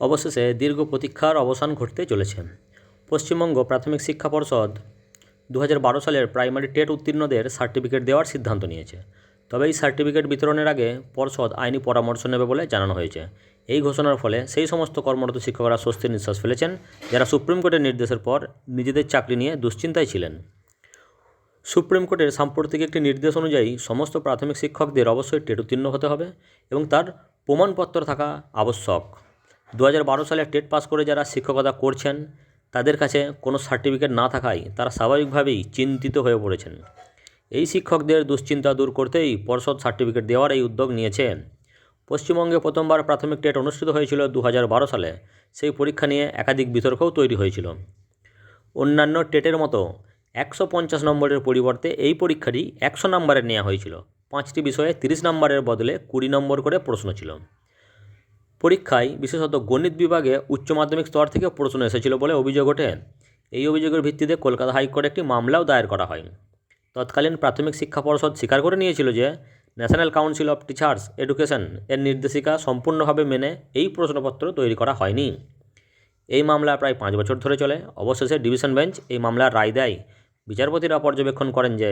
অবশেষে দীর্ঘ প্রতীক্ষার অবসান ঘটতে চলেছে। পশ্চিমবঙ্গ প্রাথমিক শিক্ষা পর্ষদ দু সালের প্রাইমারি টেট উত্তীর্ণদের সার্টিফিকেট দেওয়ার সিদ্ধান্ত নিয়েছে। তবে এই সার্টিফিকেট বিতরণের আগে পর্ষদ আইনি পরামর্শ নেবে বলে জানানো হয়েছে। এই ঘোষণার ফলে সেই সমস্ত কর্মরত শিক্ষকরা স্বস্তির নিঃশ্বাস ফেলেছেন, যারা সুপ্রিম কোর্টের নির্দেশের পর নিজেদের চাকরি নিয়ে দুশ্চিন্তায় ছিলেন। সুপ্রিম কোর্টের সাম্প্রতিক একটি নির্দেশ অনুযায়ী সমস্ত প্রাথমিক শিক্ষকদের অবশ্যই টেট উত্তীর্ণ হতে হবে এবং তার প্রমাণপত্র থাকা আবশ্যক। দু হাজার বারো সালে টেট পাস করে যারা শিক্ষকতা করছেন, তাদের কাছে কোনো সার্টিফিকেট না থাকায় তারা স্বাভাবিকভাবেই চিন্তিত হয়ে পড়েছেন। এই শিক্ষকদের দুশ্চিন্তা দূর করতেই পর্ষদ সার্টিফিকেট দেওয়ার এই উদ্যোগ নিয়েছে। পশ্চিমবঙ্গে প্রথমবার প্রাথমিক টেট অনুষ্ঠিত হয়েছিল দু হাজার বারো সালে। সেই পরীক্ষা নিয়ে একাধিক বিতর্কও তৈরি হয়েছিল। অন্যান্য টেটের মতো একশো পঞ্চাশ নম্বরের পরিবর্তে এই পরীক্ষাটি একশো নম্বরের নেওয়া হয়েছিল। পাঁচটি বিষয়ে তিরিশ নম্বরের বদলে কুড়ি নম্বর করে প্রশ্ন ছিল। পরীক্ষায় বিশেষত গণিত বিভাগে উচ্চ মাধ্যমিক স্তর থেকে প্রশ্ন এসেছিল বলে অভিযোগ ওঠে। এই অভিযোগের ভিত্তিতে কলকাতা হাইকোর্টে একটি মামলাও দায়ের করা হয়। তৎকালীন প্রাথমিক শিক্ষা পর্ষদ স্বীকার করে নিয়েছিল যে, National Council of Teachers Education এর নির্দেশিকা সম্পূর্ণভাবে মেনে এই প্রশ্নপত্র তৈরি করা হয়নি। এই মামলা প্রায় পাঁচ বছর ধরে চলে। অবশেষে ডিভিশন বেঞ্চ এই মামলার রায় দেয়। বিচারপতিরা পর্যবেক্ষণ করেন যে,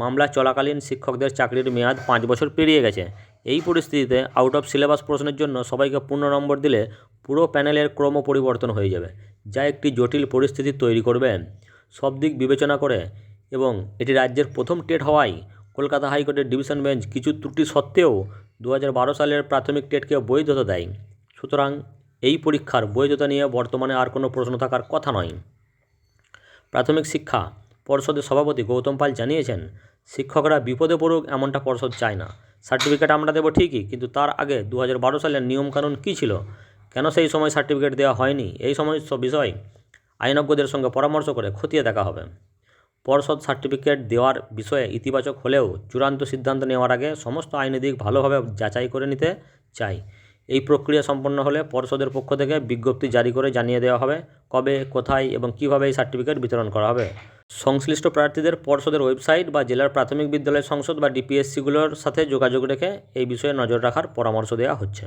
মামলা চলাকালীন শিক্ষকদের চাকরির মেয়াদ পাঁচ বছর পেরিয়ে গেছে। এই পরিস্থিতিতে আউট অফ সিলেবাস প্রশ্নের জন্য সবাইকে পূর্ণ নম্বর দিলে পুরো প্যানেলের ক্রম পরিবর্তন হয়ে যাবে, যা একটি জটিল পরিস্থিতি তৈরি করবে। সব দিক বিবেচনা করে এবং এটি রাজ্যের প্রথম টেট হওয়ায় কলকাতা হাইকোর্টের ডিভিশন বেঞ্চ কিছু ত্রুটি সত্ত্বেও দু সালের প্রাথমিক টেটকে বৈধতা দেয়। সুতরাং এই পরীক্ষার বৈধতা নিয়ে বর্তমানে আর কোনো প্রশ্ন থাকার কথা নয়। প্রাথমিক শিক্ষা পর্ষদের সভাপতি গৌতম পাল জানিয়েছেন, শিক্ষকরা বিপদে পড়ুক এমনটা পর্ষদ চায় না। সার্টিফিকেট আমরা দেবো ঠিকই, কিন্তু তার আগে দু বারো সালের নিয়মকানুন কী ছিল? কেন সেই সময় সার্টিফিকেট দেওয়া হয়নি? এই সমস্ত বিষয় আইনজ্ঞদের সঙ্গে পরামর্শ করে খতিয়ে দেখা হবে। পর্ষদ সার্টিফিকেট দেওয়ার বিষয়ে ইতিবাচক হলেও চূড়ান্ত সিদ্ধান্ত নেওয়ার আগে সমস্ত আইনি দিক ভালোভাবে যাচাই করে নিতে চাই এই প্রক্রিয়া সম্পন্ন হলে পর্ষদের পক্ষ থেকে বিজ্ঞপ্তি জারি করে জানিয়ে দেওয়া হবে কবে, কোথায় এবং কীভাবে এই সার্টিফিকেট বিতরণ করা হবে। সংশ্লিষ্ট প্রার্থীদের পর্ষদের ওয়েবসাইট বা জেলার প্রাথমিক বিদ্যালয় সংসদ বা ডিপিএসসিগুলোর সাথে যোগাযোগ রেখে এই বিষয়ে নজর রাখার পরামর্শ দেওয়া হচ্ছে।